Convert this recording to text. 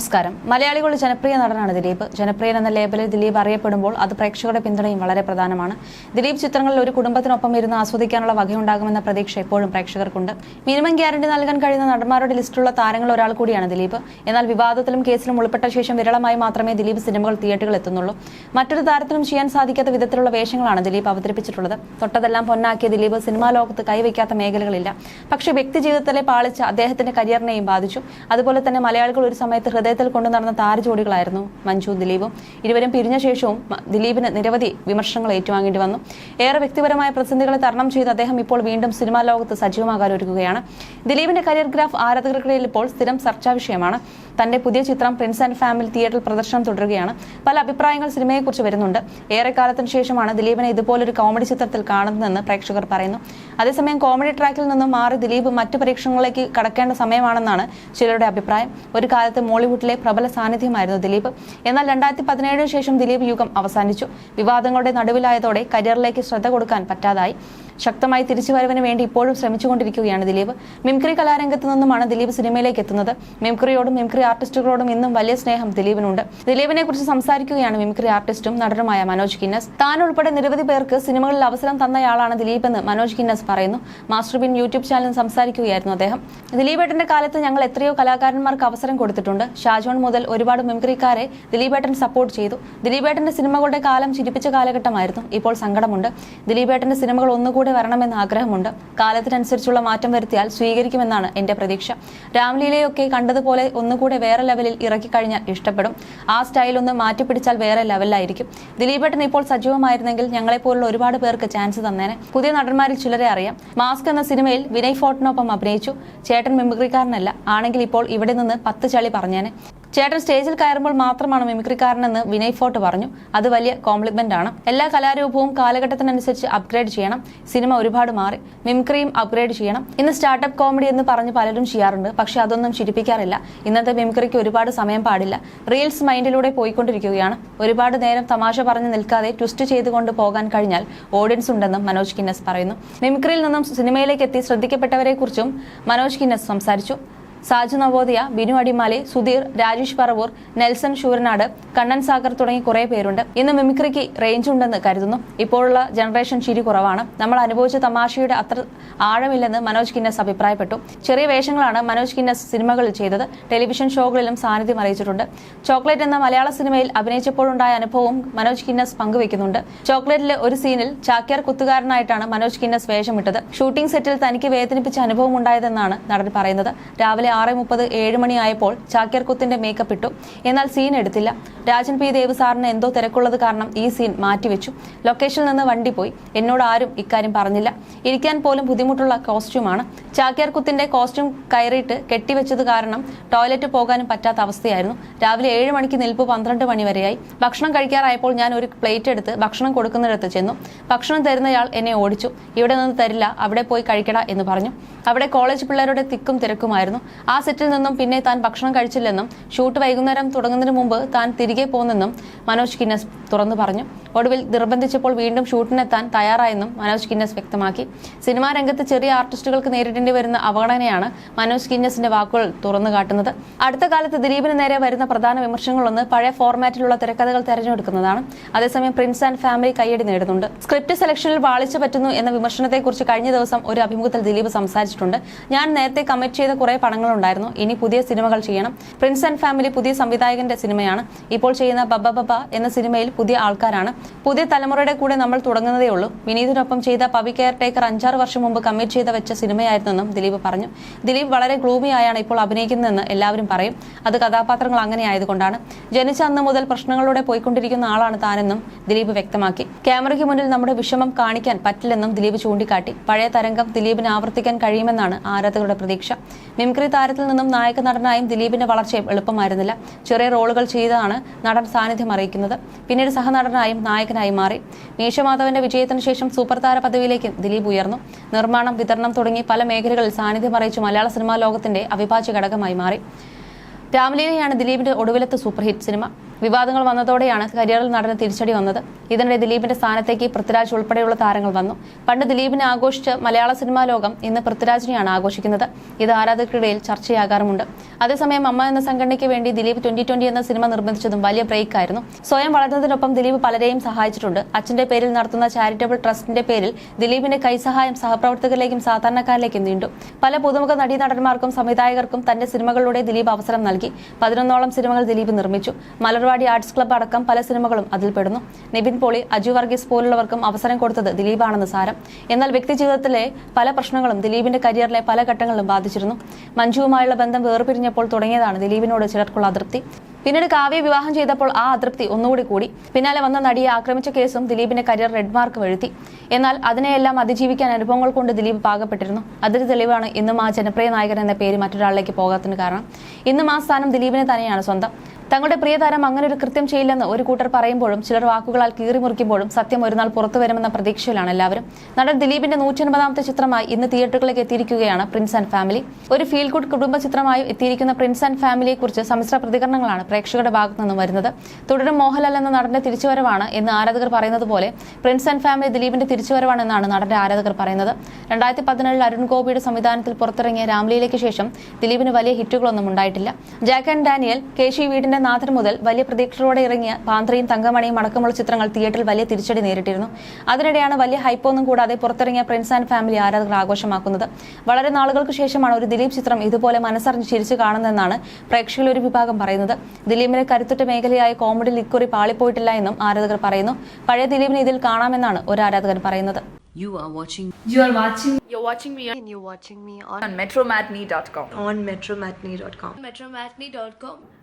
നമസ്കാരം. മലയാളികളുടെ ജനപ്രിയ നടനാണ് ദിലീപ്. ജനപ്രിയൻ എന്ന ലേബലിൽ ദിലീപ് അറിയപ്പെടുമ്പോൾ അത് പ്രേക്ഷകരുടെ പിന്തുണയും വളരെ പ്രധാനമാണ്. ദിലീപ് ചിത്രങ്ങളിൽ ഒരു കുടുംബത്തിനൊപ്പം ഇരുന്ന് ആസ്വദിക്കാനുള്ള വകയുണ്ടാകുമെന്ന പ്രതീക്ഷ എപ്പോഴും പ്രേക്ഷകർക്കുണ്ട്. മിനിമം ഗ്യാരണ്ടി നൽകാൻ കഴിയുന്ന നടന്മാരുടെ ലിസ്റ്റിലുള്ള താരങ്ങൾ ഒരാൾ കൂടിയാണ് ദിലീപ്. എന്നാൽ വിവാദത്തിലും കേസിലും ഉൾപ്പെട്ട ശേഷം വിരളമായി മാത്രമേ ദിലീപ് സിനിമകൾ തിയേറ്ററുകളിൽ എത്തുന്നുള്ളൂ. മറ്റൊരു താരത്തിനും ചെയ്യാൻ സാധിക്കാത്ത വിധത്തിലുള്ള വേഷങ്ങളാണ് ദിലീപ് അവതരിപ്പിച്ചിട്ടുള്ളത്. തൊട്ടതെല്ലാം പൊന്നാക്കിയ ദിലീപ് സിനിമാ ലോകത്ത് കൈവയ്ക്കാത്ത മേഖലകളില്ല. പക്ഷേ വ്യക്തി ജീവിതത്തിലെ പാളിച്ച അദ്ദേഹത്തിന്റെ കരിയറിനെയും ബാധിച്ചു. അതുപോലെ തന്നെ മലയാളികൾ ഒരു സമയത്ത് ഹൃദയത്തിൽ കൊണ്ടു നടന്ന താരജോഡികളായിരുന്നു മഞ്ജു ദിലീപും. ഇരുവരും പിരിഞ്ഞ ശേഷവും ദിലീപിന് നിരവധി വിമർശനങ്ങൾ ഏറ്റുവാങ്ങേണ്ടി വന്നു. ഏറെ വ്യക്തിപരമായ പ്രതിസന്ധികളെ തരണം ചെയ്ത് അദ്ദേഹം ഇപ്പോൾ വീണ്ടും സിനിമാ ലോകത്ത് സജീവമാകാൻ ഒരുങ്ങുകയാണ്. ദിലീപിന്റെ കരിയർ ഗ്രാഫ് ആരാധകർക്കിടയിൽ ഇപ്പോൾ സ്ഥിരം ചർച്ചാ വിഷയമാണ്. തന്റെ പുതിയ ചിത്രം പ്രിൻസ് ആൻഡ് ഫാമിലി തിയേറ്ററിൽ പ്രദർശനം തുടരുകയാണ്. പല അഭിപ്രായങ്ങൾ സിനിമയെക്കുറിച്ച് വരുന്നുണ്ട്. ഏറെക്കാലത്തിന് ശേഷമാണ് ദിലീപിനെ ഇതുപോലൊരു കോമഡി ചിത്രത്തിൽ കാണുന്നതെന്ന് പ്രേക്ഷകർ പറയുന്നു. അതേസമയം കോമഡി ട്രാക്കിൽ നിന്നും മാറി ദിലീപ് മറ്റു പരീക്ഷണങ്ങളിലേക്ക് കടക്കേണ്ട സമയമാണെന്നാണ് ചിലരുടെ അഭിപ്രായം. ഒരു കാലത്ത് മോളിവുഡിലെ പ്രബല സാന്നിധ്യമായിരുന്നു ദിലീപ്. എന്നാൽ രണ്ടായിരത്തി പതിനേഴിന് ശേഷം ദിലീപ് യുഗം അവസാനിച്ചു. വിവാദങ്ങളുടെ നടുവിലായതോടെ കരിയറിലേക്ക് ശ്രദ്ധ കൊടുക്കാൻ പറ്റാതായി. ശക്തമായി തിരിച്ചുവരവിന് വേണ്ടി ഇപ്പോഴും ശ്രമിച്ചുകൊണ്ടിരിക്കുകയാണ് ദിലീപ്. മിംക്രി കലാരംഗത്ത് നിന്നുമാണ് ദിലീപ് സിനിമയിലേക്ക് എത്തുന്നത്. മിംക്രിയോടും മിംക്രി ആർട്ടിസ്റ്റുകളോടും ഇന്നും വലിയ സ്നേഹം ദിലീപിനുണ്ട്. ദിലീപിനെ കുറിച്ച് സംസാരിക്കുകയാണ് മിംക്രി ആർട്ടിസ്റ്റും നടനുമായ മനോജ് കിന്നസ്. താൻ ഉൾപ്പെടെ നിരവധി പേർക്ക് സിനിമകളിൽ അവസരം തന്നയാളാണ് ദിലീപ് എന്ന് മനോജ് കിന്നസ് പറയുന്നു. മാസ്റ്റർ ബിൻ യൂട്യൂബ് ചാനലിൽ സംസാരിക്കുകയായിരുന്നു അദ്ദേഹം. ദിലീപേട്ടന്റെ കാലത്ത് ഞങ്ങൾ എത്രയോ കലാകാരന്മാർക്ക് അവസരം കൊടുത്തിട്ടുണ്ട്. ഷാജോൺ മുതൽ ഒരുപാട് മിംക്രിക്കാരെ ദിലീപേട്ടൻ സപ്പോർട്ട് ചെയ്തു. ദിലീപേട്ടന്റെ സിനിമകളുടെ കാലം ചിരിപ്പിച്ച കാലഘട്ടമായിരുന്നു. ഇപ്പോൾ സങ്കടമുണ്ട്. ദിലീപേട്ടന്റെ സിനിമകൾ ഒന്നുകൂടെ വരണമെന്ന് ആഗ്രഹമുണ്ട്. കാലത്തിനനുസരിച്ചുള്ള മാറ്റം വരുത്തിയാൽ സ്വീകരിക്കുമെന്നാണ് എന്റെ പ്രതീക്ഷ. രാംലീലയൊക്കെ കണ്ടതുപോലെ ഒന്നുകൂടെ വേറെ ലെവലിൽ ഇറക്കി കഴിഞ്ഞാൽ ഇഷ്ടപ്പെടും. ആ സ്റ്റൈൽ ഒന്ന് മാറ്റിപ്പിടിച്ചാൽ വേറെ ലെവലിലായിരിക്കും. ദിലീപേട്ടൻ ഇപ്പോൾ സജീവമായിരുന്നെങ്കിൽ ഞങ്ങളെപ്പോലുള്ള ഒരുപാട് പേർക്ക് ചാൻസ് തന്നേനെ. പുതിയ നടന്മാരിൽ ചിലരെ അറിയാം. മാസ്ക് എന്ന സിനിമയിൽ വിനയ് ഫോർട്ടിനൊപ്പം അഭിനയിച്ചു. ചേട്ടൻ മിമിക്രിക്കാരനല്ല ആണെങ്കിൽ ഇപ്പോൾ ഇവിടെ നിന്ന് പത്ത് ചളി പറഞ്ഞേനെ. ചേട്ടൻ സ്റ്റേജിൽ കയറുമ്പോൾ മാത്രമാണ് മിമിക്രിക്കാരനെന്ന് വിനയ് ഫോർട്ട് പറഞ്ഞു. അത് വലിയ കോംപ്ലിമെന്റ് ആണ്. എല്ലാ കലാരൂപവും കാലഘട്ടത്തിനനുസരിച്ച് അപ്ഗ്രേഡ് ചെയ്യണം. സിനിമ ഒരുപാട് മാറി. മിമിക്രിയും അപ്ഗ്രേഡ് ചെയ്യണം. ഇന്ന് സ്റ്റാർട്ടപ്പ് കോമഡി എന്ന് പറഞ്ഞ് പലരും ചെയ്യാറുണ്ട്. പക്ഷെ അതൊന്നും ചിരിപ്പിക്കാറില്ല. ഇന്നത്തെ മിമിക്രിക്ക് ഒരുപാട് സമയം പാടില്ല. റീൽസ് മൈൻഡിലൂടെ പോയിക്കൊണ്ടിരിക്കുകയാണ്. ഒരുപാട് നേരം തമാശ പറഞ്ഞ് നിൽക്കാതെ ട്വിസ്റ്റ് ചെയ്തുകൊണ്ട് പോകാൻ കഴിഞ്ഞാൽ ഓഡിയൻസ് ഉണ്ടെന്നും മനോജ് കിന്നസ് പറയുന്നു. മിമിക്രിയിൽ നിന്നും സിനിമയിലേക്ക് എത്തി ശ്രദ്ധിക്കപ്പെട്ടവരെ കുറിച്ചും മനോജ് കിന്നസ് സംസാരിച്ചു. സാജു നവോദയ ബിനു അടിമാലി സുധീർ രാജേഷ് പറവൂർ നെൽസൺ ശൂരനാട് കണ്ണൻ സാഗർ തുടങ്ങി കുറെ പേരുണ്ട്. ഇന്ന് മിമിക്രിക്ക് റേഞ്ച് ഉണ്ടെന്ന് കരുതുന്നു. ഇപ്പോഴുള്ള ജനറേഷൻ ചിരി കുറവാണ്. നമ്മൾ അനുഭവിച്ച തമാശയുടെ അത്ര ആഴമില്ലെന്ന് മനോജ് കിന്നസ് അഭിപ്രായപ്പെട്ടു. ചെറിയ വേഷങ്ങളാണ് മനോജ് കിന്നസ് സിനിമകളിൽ ചെയ്തത്. ടെലിവിഷൻ ഷോകളിലും സാന്നിധ്യം അറിയിച്ചിട്ടുണ്ട്. ചോക്ലേറ്റ് എന്ന മലയാള സിനിമയിൽ അഭിനയിച്ചപ്പോഴുണ്ടായ അനുഭവവും മനോജ് കിന്നസ് പങ്കുവെക്കുന്നുണ്ട്. ചോക്ലേറ്റിലെ ഒരു സീനിൽ ചാക്യാർ കുത്തുകാരനായിട്ടാണ് മനോജ് കിന്നസ് വേഷമിട്ടത്. ഷൂട്ടിംഗ് സെറ്റിൽ തനിക്ക് വേദനിപ്പിച്ച അനുഭവം ഉണ്ടായതെന്നാണ് നടൻ പറയുന്നത്. രാവിലെ ആറ് മുപ്പത് ഏഴ് മണിയായപ്പോൾ ചാക്യാർ കുത്തിന്റെ മേക്കപ്പ് ഇട്ടു. എന്നാൽ സീൻ എടുത്തില്ല. രാജൻ പി. ദേവ് സാറിന് എന്തോ തിരക്കുള്ളത് കാരണം ഈ സീൻ മാറ്റിവെച്ചു. ലൊക്കേഷനിൽ നിന്ന് വണ്ടി പോയി. എന്നോട് ആരും ഇക്കാര്യം പറഞ്ഞില്ല. ഇരിക്കാൻ പോലും ബുദ്ധിമുട്ടുള്ള കോസ്റ്റ്യൂമാണ് ചാക്യാർ കുത്തിന്റെ കോസ്റ്റ്യൂം കയറിയിട്ട് കെട്ടിവെച്ചത് കാരണം ടോയ്ലറ്റ് പോകാനും പറ്റാത്ത അവസ്ഥയായിരുന്നു. രാവിലെ ഏഴ് മണിക്ക് നിൽപ്പ് പന്ത്രണ്ട് മണി വരെയായി. ഭക്ഷണം കഴിക്കാറായപ്പോൾ ഞാൻ ഒരു പ്ലേറ്റ് എടുത്ത് ഭക്ഷണം കൊടുക്കുന്നിടത്ത് ചെന്നു. ഭക്ഷണം തരുന്നയാൾ എന്നെ ഓടിച്ചു. ഇവിടെ നിന്ന് തരില്ല. അവിടെ പോയി കഴിക്കട എന്ന് പറഞ്ഞു. അവിടെ കോളേജ് പിള്ളേരുടെ തിക്കും തിരക്കുമായിരുന്നു. ആ സെറ്റിൽ നിന്നും പിന്നെ താൻ ഭക്ഷണം കഴിച്ചില്ലെന്നും ഷൂട്ട് വൈകുന്നേരം തുടങ്ങുന്നതിന് മുമ്പ് താൻ തിരികെ പോകുന്നെന്നും മനോജ് കിന്നസ് തുറന്നു പറഞ്ഞു. ഒടുവിൽ നിർബന്ധിച്ചപ്പോൾ വീണ്ടും ഷൂട്ടിനെത്താൻ തയ്യാറായെന്നും മനോജ് കിന്നസ് വ്യക്തമാക്കി. സിനിമാ രംഗത്ത് ചെറിയ ആർട്ടിസ്റ്റുകൾക്ക് നേരിടേണ്ടി വരുന്ന അവഗണനയാണ് മനോജ് കിന്നസിന്റെ വാക്കുകൾ തുറന്നു കാട്ടുന്നത്. അടുത്ത കാലത്ത് ദിലീപിന് നേരെ വരുന്ന പ്രധാന വിമർശനങ്ങളൊന്ന് പഴയ ഫോർമാറ്റിലുള്ള തിരക്കഥകൾ തെരഞ്ഞെടുക്കുന്നതാണ്. അതേസമയം പ്രിൻസ് ആൻഡ് ഫാമിലി കൈയടി നേടുന്നുണ്ട്. സ്ക്രിപ്റ്റ് സെലക്ഷനിൽ വാളിച്ചു പറ്റുന്നു എന്ന വിമർശനത്തെക്കുറിച്ച് കഴിഞ്ഞ ദിവസം ഒരു അഭിമുഖത്തിൽ ദിലീപ് സംസാരിച്ചിട്ടുണ്ട്. ഞാൻ നേരത്തെ കമ്മിറ്റ് ചെയ്ത കുറെ പടങ്ങളുണ്ടായിരുന്നു ഇനി പുതിയ സിനിമകൾ ചെയ്യണം. പ്രിൻസ് ആൻഡ് ഫാമിലി പുതിയ സംവിധായകന്റെ സിനിമയാണ്. ഇപ്പോൾ ചെയ്യുന്ന ബബ ബബ എന്ന സിനിമയിൽ പുതിയ ആൾക്കാരാണ്. പുതിയ തലമുറയുടെ കൂടെ നമ്മൾ തുടങ്ങുന്നതേ ഉള്ളൂ. വിനീതിനൊപ്പം ചെയ്ത പവി കെയർ ടേക്കർ അഞ്ചാറ് വർഷം മുമ്പ് കമ്മിറ്റ് ചെയ്ത വെച്ച സിനിമയായിരുന്നെന്നും ദിലീപ് പറഞ്ഞു. ദിലീപ് വളരെ ഗ്ലൂമിയായാണ് ഇപ്പോൾ അഭിനയിക്കുന്നതെന്ന് എല്ലാവരും പറയും. അത് കഥാപാത്രങ്ങൾ അങ്ങനെ ആയതുകൊണ്ടാണ്. ജനിച്ച അന്ന് മുതൽ പ്രശ്നങ്ങളിലൂടെ പോയിക്കൊണ്ടിരിക്കുന്ന ആളാണ് താനെന്നും ദിലീപ് വ്യക്തമാക്കി. ക്യാമറയ്ക്ക് മുന്നിൽ നമ്മുടെ വിഷമം കാണിക്കാൻ പറ്റില്ലെന്നും ദിലീപ് ചൂണ്ടിക്കാട്ടി. പഴയ തരംഗം ദിലീപിന് ആവർത്തിക്കാൻ കഴിയുമെന്നാണ് ആരാധകരുടെ പ്രതീക്ഷ. മിമിക്രി താരത്തിൽ നിന്നും നായക നടനായും ദിലീപിന്റെ വളർച്ചയും എളുപ്പമായിരുന്നില്ല. ചെറിയ റോളുകൾ ചെയ്താണ് നടൻ സാന്നിധ്യം അറിയിക്കുന്നത്. പിന്നീട് സഹനടനായും നായകനായും മാറി. മീശമാധവന്റെ വിജയത്തിന് ശേഷം സൂപ്പർ താര പദവിയിലേക്ക് ദിലീപ് ഉയർന്നു. നിർമ്മാണം വിതരണം തുടങ്ങി പല മേഖലകളിൽ സാന്നിധ്യം അറിയിച്ചു മലയാള സിനിമാ ലോകത്തിന്റെ അവിഭാജ്യ ഘടകമായി മാറി. രാമലീലയാണ് ദിലീപിന്റെ ഒടുവിലത്തെ സൂപ്പർ ഹിറ്റ് സിനിമ. വിവാദങ്ങൾ വന്നതോടെയാണ് കരിയറിൽ നടന് തിരിച്ചടി വന്നത്. ഇതിനിടെ ദിലീപിന്റെ സ്ഥാനത്തേക്ക് പൃഥ്വിരാജ് ഉൾപ്പെടെയുള്ള താരങ്ങൾ വന്നു. പണ്ട് ദിലീപിനെ ആഘോഷിച്ച് മലയാള സിനിമാ ലോകം ഇന്ന് പൃഥ്വിരാജിനെയാണ് ആഘോഷിക്കുന്നത്. ഇത് ആരാധകർക്കിടയിൽ ചർച്ചയാകാറുമുണ്ട്. അതേസമയം അമ്മ എന്ന സംഘടനയ്ക്ക് വേണ്ടി ദിലീപ് ട്വന്റി ട്വന്റി എന്ന സിനിമ നിർമ്മിച്ചതും വലിയ ബ്രേക്ക് ആയിരുന്നു സ്വയം വളർന്നതിനൊപ്പം ദിലീപ് പലരെയും സഹായിച്ചിട്ടുണ്ട്. അച്ഛന്റെ പേരിൽ നടത്തുന്ന ചാരിറ്റബിൾ ട്രസ്റ്റിന്റെ പേരിൽ ദിലീപിന്റെ കൈസഹായം സഹപ്രവർത്തകരിലേക്കും സാധാരണക്കാരിലേക്കും നീണ്ടു. പല പുതുമുഖ നടീനടന്മാർക്കും സംവിധായകർക്കും തന്റെ സിനിമകളിലൂടെ ദിലീപ് അവസരം നൽകി. പതിനൊന്നോളം സിനിമകൾ ദിലീപ് നിർമ്മിച്ചു. മലർവാടി ആർട്സ് ക്ലബ്ബ് അടക്കം പല സിനിമകളും അതിൽപ്പെടുന്നു നിബിൻ പോളി അജു വർഗീസ് പോലുള്ളവർക്കും അവസരം കൊടുത്തത് ദിലീപാണെന്ന് സാരം. എന്നാൽ വ്യക്തിജീവിതത്തിലെ പല പ്രശ്നങ്ങളും ദിലീപിന്റെ കരിയറിലെ പല ഘട്ടങ്ങളിലും ബാധിച്ചിരുന്നു. മഞ്ജുവുമായുള്ള ബന്ധം വേർപിരിഞ്ഞപ്പോൾ തുടങ്ങിയതാണ് ദിലീപിനോട് ചിലർക്കുള്ള അതൃപ്തി. പിന്നീട് കാവ്യ വിവാഹം ചെയ്തപ്പോൾ ആ അതൃപ്തി ഒന്നുകൂടി കൂടി. പിന്നാലെ വന്ന നടിയെ ആക്രമിച്ച കേസും ദിലീപിന്റെ കരിയർ റെഡ് മാർക്ക് വീഴ്ത്തി എന്നാൽ അതിനെയെല്ലാം അതിജീവിക്കാൻ അനുഭവങ്ങൾ കൊണ്ട് ദിലീപ് പാകപ്പെട്ടിരുന്നു. അതൊരു തെളിവാണ് ഇന്നും ആ ജനപ്രിയ നായകൻ എന്ന പേര് മറ്റൊരാളിലേക്ക് പോകാത്തതിന് കാരണം. ഇന്നും ആ സ്ഥാനം ദിലീപിനെ തന്നെയാണ് സ്വന്തം. തങ്ങളുടെ പ്രിയതാരം അങ്ങനെ ഒരു കൃത്യം ചെയ്യില്ലെന്ന് ഒരു കൂട്ടർ പറയുമ്പോഴും ചിലർ വാക്കുകളാൽ കീറിമുറിക്കുമ്പോഴും സത്യം ഒരുനാൾ പുറത്തു വരുമെന്ന പ്രതീക്ഷയിലാണ് എല്ലാവരും. നടൻ ദിലീപിന്റെ നൂറ്റൻപതാമത്തെ ചിത്രമായി ഇന്ന് തിയേറ്ററുകളിലേക്ക് എത്തിയിരിക്കുകയാണ് പ്രിൻസ് ആൻഡ് ഫാമിലി. ഒരു ഫീൽ ഗുഡ് കുടുംബ ചിത്രമായി എത്തിയിരിക്കുന്ന പ്രിൻസ് ആൻഡ് ഫാമിലിയെ കുറിച്ച് സമ്മിശ്ര പ്രതികരണങ്ങളാണ് പ്രേക്ഷകരുടെ ഭാഗത്തു നിന്നും വരുന്നത്. തുടരും മോഹൻലാൽ എന്ന നടന്റെ തിരിച്ചുവരവാണ് എന്ന് ആരാധകർ പറയുന്നത് പോലെ പ്രിൻസ് ആൻഡ് ഫാമിലി ദിലീപിന്റെ തിരിച്ചുവരവാണ് എന്നാണ് നടന്റെ ആരാധകർ പറയുന്നത്. രണ്ടായിരത്തി പതിനേഴിൽ അരുൺ ഗോപിയുടെ സംവിധാനത്തിൽ പുറത്തിറങ്ങിയ രാംലീലയ്ക്ക് ശേഷം ദിലീപിന് വലിയ ഹിറ്റുകളൊന്നും ഉണ്ടായിട്ടില്ല. ജാക്ക് ആൻഡ് ഡാനിയൽ കേശി വീടിന്റെ നാഥൻ മുതൽ വലിയ പ്രതീക്ഷകളോടെ ഇറങ്ങിയ പാന്ത്രയും തങ്കമണിയും അടക്കമുള്ള ചിത്രങ്ങൾ തിയേറ്ററിൽ വലിയ തിരിച്ചടി നേരിട്ടിരുന്നു അതിനിടെയാണ് വലിയ ഹൈപ്പൊന്നും കൂടാതെ പുറത്തിറങ്ങിയ പ്രിൻസ് ആൻഡ് ഫാമിലി ആരാധകർ ആഘോഷമാക്കുന്നത് വളരെ നാളുകൾക്ക് ശേഷമാണ് ഒരു ദിലീപ് ചിത്രം ഇതുപോലെ മനസ്സറിഞ്ഞ് ചിരിച്ചു കാണുന്നതെന്നാണ് പ്രേക്ഷകരിൽ ഒരു വിഭാഗം പറയുന്നത് ദിലീപിന്റെ കരുത്തുറ്റ മേഖലയായ കോമഡിയിൽ ഇക്കുറി പാളിപ്പോയിട്ടില്ല എന്നും ആരാധകർ പറയുന്നു പഴയ ദിലീപിനെ ഇതിൽ കാണാമെന്നാണ് ഒരു ആരാധകൻ പറയുന്നത് You are watching You are watching You're watching me and you're watching me on, on metromatney.com. on metromatney.com. metromatney.com.